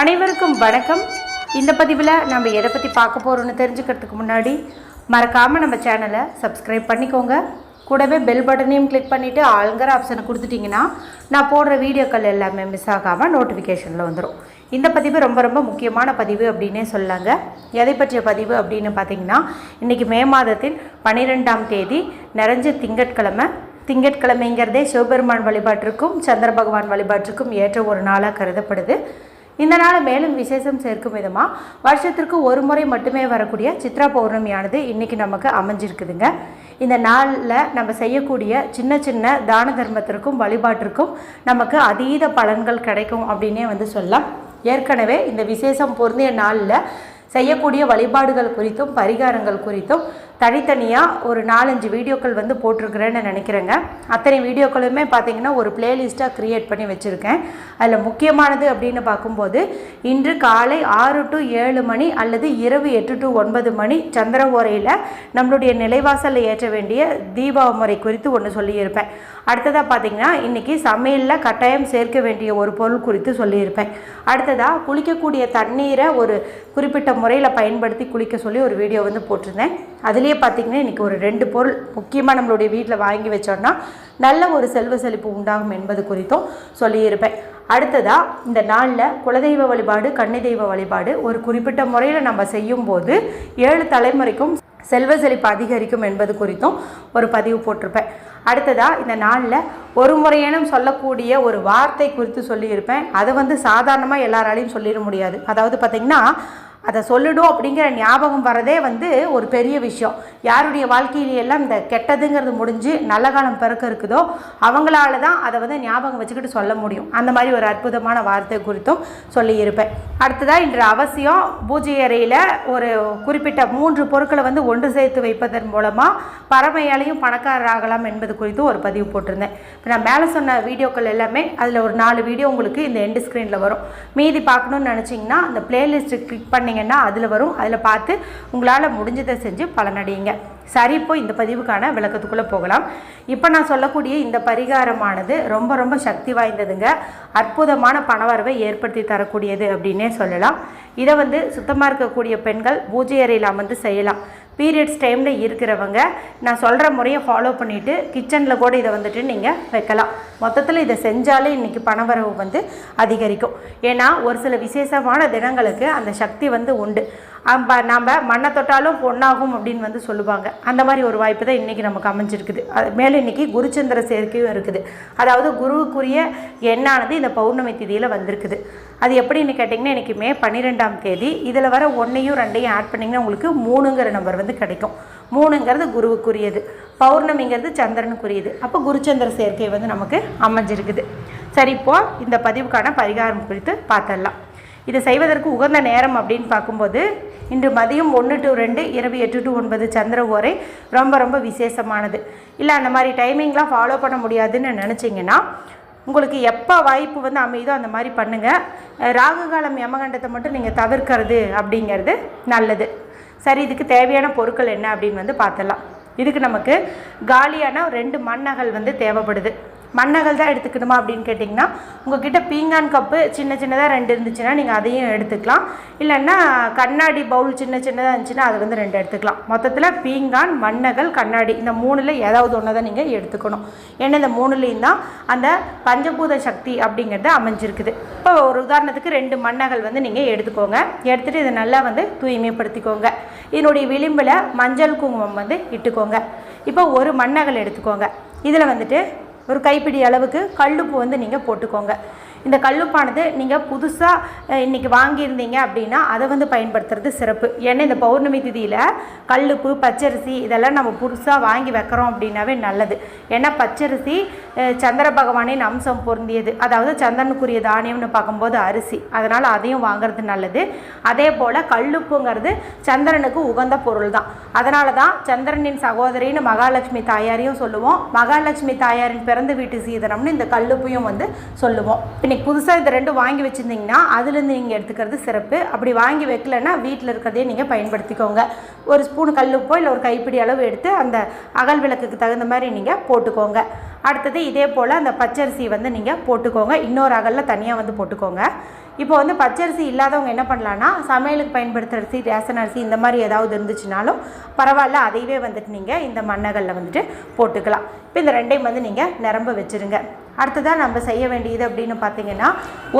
அனைவருக்கும் வணக்கம். இந்த பதிவில் நம்ம எதை பற்றி பார்க்க போகிறோம்னு தெரிஞ்சுக்கிறதுக்கு முன்னாடி மறக்காமல் நம்ம சேனலை சப்ஸ்கிரைப் பண்ணிக்கோங்க. கூடவே பெல் பட்டனையும் கிளிக் பண்ணிவிட்டு ஆளுங்கிற ஆப்ஷனை கொடுத்துட்டிங்கன்னா நான் போடுற வீடியோக்கள் எல்லாமே மிஸ் ஆகாமல் நோட்டிஃபிகேஷனில் வந்துடும் இந்த பதிவு ரொம்ப ரொம்ப முக்கியமான பதிவு அப்படின்னே சொல்லாங்க. எதை பற்றிய பதிவு அப்படின்னு பார்த்தீங்கன்னா இன்றைக்கி மே மாதத்தின் பன்னிரெண்டாம் தேதி நிறைஞ்ச திங்கட்கிழமை. திங்கட்கிழமைங்கிறதே சிவபெருமான் வழிபாட்டிற்கும் சந்திர பகவான் வழிபாட்டிற்கும் ஏற்ற ஒரு நாளாக கருதப்படுது. இந்த நாள் மேலும் விசேஷம் சேர்க்கும் விதமாக வருஷத்திற்கு ஒரு முறை மட்டுமே வரக்கூடிய சித்ரா பௌர்ணமியானது இன்றைக்கி நமக்கு அமைஞ்சிருக்குதுங்க. இந்த நாளில் நம்ம செய்யக்கூடிய சின்ன சின்ன தான தர்மத்திற்கும் வழிபாட்டிற்கும் நமக்கு அதீத பலன்கள் கிடைக்கும் அப்படின்னே வந்து சொல்லலாம். ஏற்கனவே இந்த விசேஷம் பொருந்திய நாளில் செய்யக்கூடிய வழிபாடுகள் குறித்தும் பரிகாரங்கள் குறித்தும் தனித்தனியாக ஒரு நாலஞ்சு வீடியோக்கள் வந்து போட்டிருக்கிறேன்னு நினைக்கிறேங்க. அத்தனை வீடியோக்களுமே பார்த்தீங்கன்னா ஒரு பிளேலிஸ்ட்டாக க்ரியேட் பண்ணி வச்சுருக்கேன். அதில் முக்கியமானது அப்படின்னு பார்க்கும்போது இன்று காலை ஆறு டு ஏழு மணி அல்லது இரவு எட்டு டு ஒன்பது மணி சந்திர ஓரையில் நம்மளுடைய நிலைவாசலில் ஏற்ற வேண்டிய தீபாவ முறை குறித்து ஒன்று சொல்லியிருப்பேன். அடுத்ததாக பார்த்தீங்கன்னா இன்றைக்கி சமையலில் கட்டாயம் சேர்க்க வேண்டிய ஒரு பொருள் குறித்து சொல்லியிருப்பேன். அடுத்ததாக குளிக்கக்கூடிய தண்ணீரை ஒரு குறிப்பிட்ட முறையில் பயன்படுத்தி குளிக்க சொல்லி ஒரு வீடியோ வந்து போட்டிருந்தேன். அதுலேயே பார்த்தீங்கன்னா இன்றைக்கி ஒரு ரெண்டு பொருள் முக்கியமாக நம்மளுடைய வீட்டில் வாங்கி வச்சோன்னா நல்ல ஒரு செல்வ செழிப்பு உண்டாகும் என்பது குறித்தும் சொல்லியிருப்பேன். அடுத்ததாக இந்த நாளில் குலதெய்வ வழிபாடு கன்னி தெய்வ வழிபாடு ஒரு குறிப்பிட்ட முறையில் நம்ம செய்யும்போது ஏழு தலைமுறைக்கும் செல்வ செழிப்பு அதிகரிக்கும் என்பது குறித்தும் ஒரு பதிவு போட்டிருப்பேன். அடுத்ததாக இந்த நாளில் ஒரு முறையேனும் சொல்லக்கூடிய ஒரு வார்த்தை குறித்து சொல்லியிருப்பேன். அதை வந்து சாதாரணமாக எல்லாராலையும் சொல்லிட முடியாது. அதாவது பார்த்திங்கன்னா அதை சொல்லணும் அப்படிங்கிற ஞாபகம் வரதே வந்து ஒரு பெரிய விஷயம். யாருடைய வாழ்க்கையிலையெல்லாம் இந்த கெட்டதுங்கிறது முடிஞ்சு நல்ல காலம் பிறக்க இருக்குதோ அவங்களால தான் அதை வந்து ஞாபகம் வச்சுக்கிட்டு சொல்ல முடியும். அந்த மாதிரி ஒரு அற்புதமான வார்த்தை குறித்தும் சொல்லியிருப்பேன் அடுத்ததாக இன்று அவசியம் பூஜை அறையில் ஒரு குறிப்பிட்ட மூன்று பொருட்களை வந்து ஒன்று சேர்த்து வைப்பதன் மூலமாக பறமையாலையும் பணக்காரர் ஆகலாம் என்பது குறித்தும் ஒரு பதிவு போட்டிருந்தேன். இப்போ நான் மேலே சொன்ன வீடியோக்கள் எல்லாமே அதில் ஒரு நாலு வீடியோ உங்களுக்கு இந்த எண்டு ஸ்க்ரீனில் வரும். மீதி பார்க்கணுன்னு நினச்சிங்கன்னா அந்த பிளேலிஸ்ட்டு கிளிக் பண்ணிங்கன்னா அதில் வரும். அதில் பார்த்து உங்களால் முடிஞ்சதை செஞ்சு பலனடையுங்க சரி இப்போ இந்த பதிவுக்கான விளக்கத்துக்குள்ளே போகலாம். இப்போ நான் சொல்லக்கூடிய இந்த பரிகாரமானது ரொம்ப ரொம்ப சக்தி வாய்ந்ததுங்க. அற்புதமான பணவரவை ஏற்படுத்தி தரக்கூடியது அப்படின்னே சொல்லலாம். இதை வந்து சுத்தமாக இருக்கக்கூடிய பெண்கள் பூஜை அறையில் அமர்ந்து செய்யலாம். பீரியட்ஸ் டைமில் இருக்கிறவங்க நான் சொல்கிற முறையை ஃபாலோ பண்ணிவிட்டு கிச்சனில் கூட இதை வந்துட்டு நீங்கள் வைக்கலாம். மொத்தத்தில் இதை செஞ்சாலே இன்றைக்கி பணவரவு வந்து அதிகரிக்கும். ஏன்னா ஒரு சில விசேஷமான தினங்களுக்கு அந்த சக்தி வந்து உண்டு. நம்ம நாம் மண்ணை தொட்டாலும் பொண்ணாகும் அப்படின்னு வந்து சொல்லுவாங்க. அந்த மாதிரி ஒரு வாய்ப்பு தான் இன்றைக்கி நமக்கு அமைஞ்சிருக்குது. அது மேலே இன்றைக்கி குருச்சந்திர சேர்க்கையும் இருக்குது. அதாவது குருவுக்குரிய எண்ணானது இந்த பௌர்ணமி திதியில் வந்திருக்குது. அது எப்படின்னு கேட்டிங்கன்னா இன்றைக்கி மே பன்னிரெண்டாம் தேதி இதில் வர ஒன்றையும் ரெண்டையும் ஆட் பண்ணிங்கன்னா உங்களுக்கு மூணுங்கிற நம்பர் வந்து கிடைக்கும். மூணுங்கிறது குருவுக்குரியது. பௌர்ணமிங்கிறது சந்திரனுக்குரியது. அப்போ குருச்சந்திர சேர்க்கை வந்து நமக்கு அமைஞ்சிருக்குது. சரி இப்போது இந்த பதிவுக்கான பரிகாரம் குறித்து பார்த்துடலாம். இதை செய்வதற்கு உகந்த நேரம் அப்படின்னு பார்க்கும்போது இன்று மதியம் ஒன்று டு ரெண்டு இரவு எட்டு டு ஒன்பது சந்திர ஓரை ரொம்ப ரொம்ப விசேஷமானது. இல்லை அந்த மாதிரி டைமிங்லாம் ஃபாலோ பண்ண முடியாதுன்னு நினச்சிங்கன்னா உங்களுக்கு எப்போ வாய்ப்பு வந்து அமையுதோ அந்த மாதிரி பண்ணுங்கள் ராகு காலம் யமகண்டத்தை மட்டும் நீங்கள் தவிர்க்கிறது அப்படிங்கிறது நல்லது. சரி இதுக்கு தேவையான பொருட்கள் என்ன அப்படின்னு வந்து பார்த்துடலாம். இதுக்கு நமக்கு காலியான ரெண்டு மண்ணகல் வந்து தேவைப்படுது. மண்ணகல் தான் எடுத்துக்கணுமா அப்படின்னு கேட்டிங்கன்னா உங்ககிட்ட பீங்கான் கப்பு சின்ன சின்னதாக ரெண்டு இருந்துச்சுன்னா நீங்கள் அதையும் எடுத்துக்கலாம். இல்லைன்னா கண்ணாடி பவுல் சின்ன சின்னதாக இருந்துச்சுன்னா அது வந்து ரெண்டு எடுத்துக்கலாம். மொத்தத்தில் பீங்கான் மண்ணகல் கண்ணாடி இந்த மூணில் ஏதாவது ஒன்று தான் நீங்கள் எடுத்துக்கணும். ஏன்னா இந்த மூணுலேயும் தான் அந்த பஞ்சபூத சக்தி அப்படிங்கிறது அமைஞ்சிருக்குது. இப்போ ஒரு உதாரணத்துக்கு ரெண்டு மண்ணகல் வந்து நீங்கள் எடுத்துக்கோங்க. எடுத்துகிட்டு இதை நல்லா வந்து தூய்மைப்படுத்திக்கோங்க. இதனுடைய விளிம்பில் மஞ்சள் குங்குமம் வந்து இட்டுக்கோங்க. இப்போ ஒரு மண்ணகல் எடுத்துக்கோங்க. இதில் வந்துட்டு ஒரு கைப்பிடி அளவுக்கு கல்லுப்பு வந்து நீங்கள் போட்டுக்கோங்க. இந்த கல்லுப்பானது நீங்கள் புதுசாக இன்றைக்கி வாங்கியிருந்தீங்க அப்படின்னா அதை வந்து பயன்படுத்துறது சிறப்பு. ஏன்னா இந்த பௌர்ணமி திதியில் கல்லுப்பு பச்சரிசி இதெல்லாம் நம்ம புதுசாக வாங்கி வைக்கிறோம் அப்படின்னாவே நல்லது. ஏன்னா பச்சரிசி சந்திர பகவானின் அம்சம் பொருந்தியது. அதாவது சந்திரனுக்குரிய தானியம்னு பார்க்கும்போது அரிசி. அதனால் அதையும் வாங்குறது நல்லது. அதே போல் கல்லுப்புங்கிறது சந்திரனுக்கு உகந்த பொருள் தான் அதனால தான் சந்திரனின் சகோதரின்னு மகாலட்சுமி தாயாரையும் சொல்லுவோம். மகாலட்சுமி தாயாரின் பிறந்த வீட்டு சீதனம்னு இந்த கல்லுப்பையும் வந்து சொல்லுவோம். இன்றைக்கி புதுசாக இது ரெண்டும் வாங்கி வச்சுருந்தீங்கன்னா அதுலேருந்து நீங்கள் எடுத்துக்கிறது சிறப்பு. அப்படி வாங்கி வைக்கலன்னா வீட்டில் இருக்கிறதே நீங்கள் பயன்படுத்திக்கோங்க. ஒரு ஸ்பூன் கல்லுப்போ இல்லை ஒரு கைப்பிடி அளவு எடுத்து அந்த அகல் விளக்குக்கு தகுந்த மாதிரி நீங்கள் போட்டுக்கோங்க. அடுத்தது இதே போல் அந்த பச்சரிசி வந்து நீங்கள் போட்டுக்கோங்க. இன்னொரு அகலில் தனியாக வந்து போட்டுக்கோங்க. இப்போ வந்து பச்சரிசி இல்லாதவங்க என்ன பண்ணலான்னா சமையலுக்கு பயன்படுத்துகிற அரிசி ரேஷன் அரிசி இந்த மாதிரி ஏதாவது இருந்துச்சுனாலும் பரவாயில்ல அதையவே வந்துட்டு நீங்கள் இந்த மண்ணகலில் வந்துட்டு போட்டுக்கலாம். இப்போ இந்த ரெண்டையும் வந்து நீங்கள் நிரம்ப வச்சுருங்க. அடுத்ததாக நம்ம செய்ய வேண்டியது அப்படின்னு பார்த்தீங்கன்னா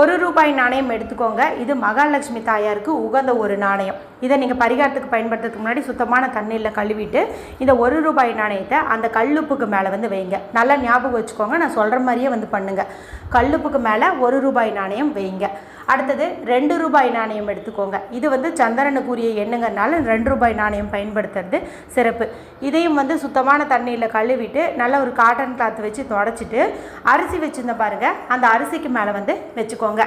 ஒரு ரூபாய் நாணயம் எடுத்துக்கோங்க. இது மகாலட்சுமி தாயாருக்கு உகந்த ஒரு நாணயம். இதை நீங்கள் பரிகாரத்துக்கு பயன்படுத்துறதுக்கு முன்னாடி சுத்தமான தண்ணீரில் கழுவிட்டு இந்த ஒரு ரூபாய் நாணயத்தை அந்த கல்லுப்புக்கு மேலே வந்து வைங்க. நல்லா ஞாபகம் வச்சுக்கோங்க. நான் சொல்கிற மாதிரியே வந்து பண்ணுங்கள் கல்லுப்புக்கு மேலே ஒரு ரூபாய் நாணயம் வைங்க. அடுத்தது ரெண்டு ரூபாய் நாணயம் எடுத்துக்கோங்க. இது வந்து சந்திரனுக்குரிய எண்ணுங்கிறனால ரெண்டு ரூபாய் நாணயம் பயன்படுத்துறது சிறப்பு. இதையும் வந்து சுத்தமான தண்ணியில் கழுவிட்டு நல்ல ஒரு காட்டன் கிளாத் வச்சு தொடச்சிட்டு அரிசி வச்சுருந்த பாருங்கள் அந்த அரிசிக்கு மேலே வந்து வச்சுக்கோங்க.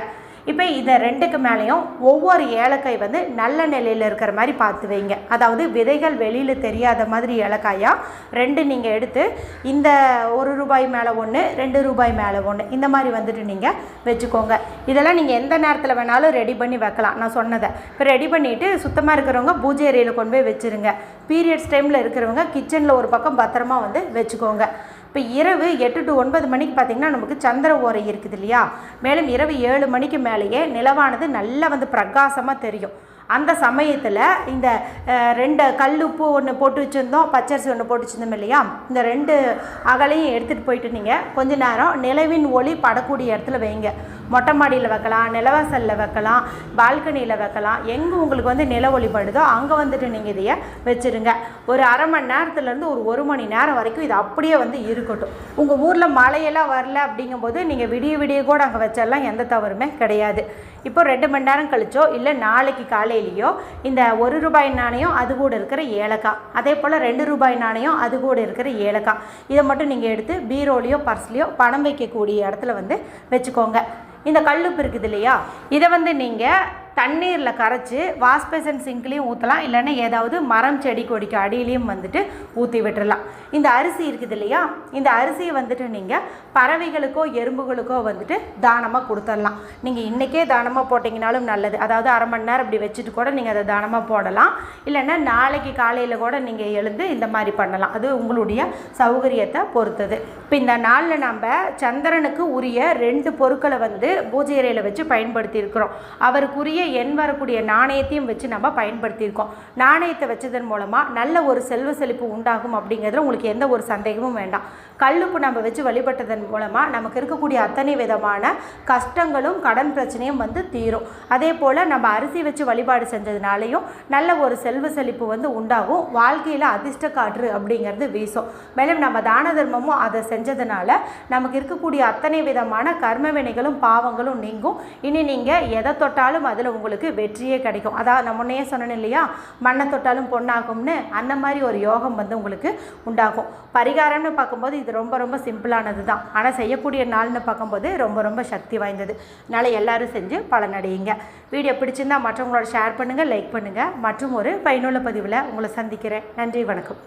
இப்போ இதை ரெண்டுக்கு மேலேயும் ஒவ்வொரு ஏலக்காய் வந்து நல்ல நிலையில் இருக்கிற மாதிரி பார்த்து வைங்க. அதாவது விதைகள் வெளியில் தெரியாத மாதிரி ஏலக்காயாக ரெண்டு நீங்கள் எடுத்து இந்த ஒரு ரூபாய் மேலே ஒன்று ரெண்டு ரூபாய் மேலே ஒன்று இந்த மாதிரி வந்துட்டு நீங்கள் வச்சுக்கோங்க. இதெல்லாம் நீங்கள் எந்த நேரத்தில் வேணாலும் ரெடி பண்ணி வைக்கலாம். நான் சொன்னதை. இப்போ ரெடி பண்ணிவிட்டு சுத்தமாக இருக்கிறவங்க பூஜை அறையில் கொண்டு போய் வச்சுருங்க. பீரியட்ஸ் டைமில் இருக்கிறவங்க கிச்சனில் ஒரு பக்கம் பத்திரமா வந்து வச்சுக்கோங்க. இப்போ இரவு எட்டு டு ஒன்பது மணிக்கு பார்த்திங்கன்னா நமக்கு சந்திர ஓரை இருக்குது இல்லையா? மேலும் இரவு ஏழு மணிக்கு மேலேயே நிலவானது நல்லா வந்து பிரகாசமாக தெரியும். அந்த சமயத்தில் இந்த ரெண்டு கல் உப்பு ஒன்று போட்டு வச்சுருந்தோம் பச்சரிசி ஒன்று போட்டு வச்சுருந்தோம் இல்லையா? இந்த ரெண்டு அகலையும் எடுத்துகிட்டு போயிட்டு நீங்கள் கொஞ்ச நேரம் நிலவின் ஒளி படக்கூடிய இடத்துல வைங்க. மொட்டை மாடியில் வைக்கலாம் நிலவாசலில் வைக்கலாம் பால்கனியில் வைக்கலாம். எங்கே உங்களுக்கு வந்து நில ஒளி படுதோ அங்கே வந்துட்டு நீங்கள் இதையை வச்சுருங்க. ஒரு அரை மணி நேரத்துலேருந்து ஒரு ஒரு மணி நேரம் வரைக்கும் இது அப்படியே வந்து இருக்கட்டும். உங்கள் ஊரில் மழையெல்லாம் வரல அப்படிங்கும்போது நீங்கள் விடிய விடிய கூட அங்கே வச்சிடலாம் எந்த தவறுமே கிடையாது. இப்போ ரெண்டு மணி நேரம் கழிச்சோ இல்லை நாளைக்கு காலையிலையோ இந்த ஒரு ரூபாய் நாணயம் அது கூட இருக்கிற ஏலக்காய். அதே போல் ரெண்டு ரூபாய் நாணயம் அது கூட இருக்கிற ஏலக்காய். இதை மட்டும் நீங்கள் எடுத்து பீரோலையோ பர்ஸ்லையோ பணம் வைக்கக்கூடிய இடத்துல வந்து வச்சுக்கோங்க. இந்த கல்லுப்பு இருக்குது இல்லையா? இதை வந்து நீங்கள் தண்ணீரில் கரைச்சி வாஷ் பேசன் சிங்க்லேயும் ஊற்றலாம் இல்லைன்னா ஏதாவது மரம் செடி கொடிக்கு அடியிலையும் வந்துட்டு ஊற்றி விட்டுறலாம். இந்த அரிசி இருக்குது இல்லையா? இந்த அரிசியை வந்துட்டு நீங்கள் பறவைகளுக்கோ எறும்புகளுக்கோ வந்துட்டு தானமாக கொடுத்துடலாம். நீங்கள் இன்றைக்கே தானமாக போட்டிங்கனாலும் நல்லது. அதாவது அரை மணி நேரம் இப்படி வச்சுட்டு கூட நீங்கள் அதை தானமாக போடலாம். இல்லைன்னா நாளைக்கு காலையில் கூட நீங்கள் எழுந்து இந்த மாதிரி பண்ணலாம். அது உங்களுடைய சௌகரியத்தை பொறுத்தது. இப்போ இந்த நாளில் நம்ம சந்திரனுக்கு உரிய ரெண்டு பொருட்களை வந்து பூஜை அறையில் வச்சு பயன்படுத்தி இருக்கிறோம். அவருக்குரிய எண் வரக்கூடிய நாணயத்தையும் வச்சு நம்ம பயன்படுத்தியிருக்கோம். நாணயத்தை வச்சதன் மூலமாக நல்ல ஒரு செல்வ செழிப்பு உண்டாகும் அப்படிங்கிறதுல உங்களுக்கு எந்த ஒரு சந்தேகமும் வேண்டாம். கல்லுப்பு நம்ம வச்சு வழிபட்டதன் மூலமாக நமக்கு இருக்கக்கூடிய அத்தனை விதமான கஷ்டங்களும் கடன் பிரச்சனையும் வந்து தீரும். அதே போல் நம்ம அரிசி வச்சு வழிபாடு செஞ்சதுனாலையும் நல்ல ஒரு செல்வ செழிப்பு வந்து உண்டாகும். வாழ்க்கையில் அதிர்ஷ்ட காற்று அப்படிங்கிறது வீசும். மேலும் நம்ம தான தர்மமும் அதை செஞ்சதுனால நமக்கு இருக்கக்கூடிய அத்தனை விதமான கர்ம வினைகளும் பாவங்களும் நீங்கும். இனி நீங்கள் எதை தொட்டாலும் அதில் உங்களுக்கு வெற்றியே கிடைக்கும். அதாவது நான் முன்னையே சொன்னேன் இல்லையா? மண்ணை தொட்டாலும் பொண்ணாகும்னு அந்த மாதிரி ஒரு யோகம் வந்து உங்களுக்கு உண்டாகும். பரிகாரம்னு பார்க்கும்போது இது ரொம்ப ரொம்ப சிம்பிளானது தான் ஆனால் செய்யக்கூடிய நாள்னு பார்க்கும்போது ரொம்ப ரொம்ப சக்தி வாய்ந்தது. அதனால் எல்லோரும் செஞ்சு பலனடையுங்க. வீடியோ பிடிச்சிருந்தா மற்றவங்களோட ஷேர் பண்ணுங்கள் லைக் பண்ணுங்கள் மற்றும் ஒரு பயனுள்ள பதிவில் உங்களை சந்திக்கிறேன். நன்றி வணக்கம்.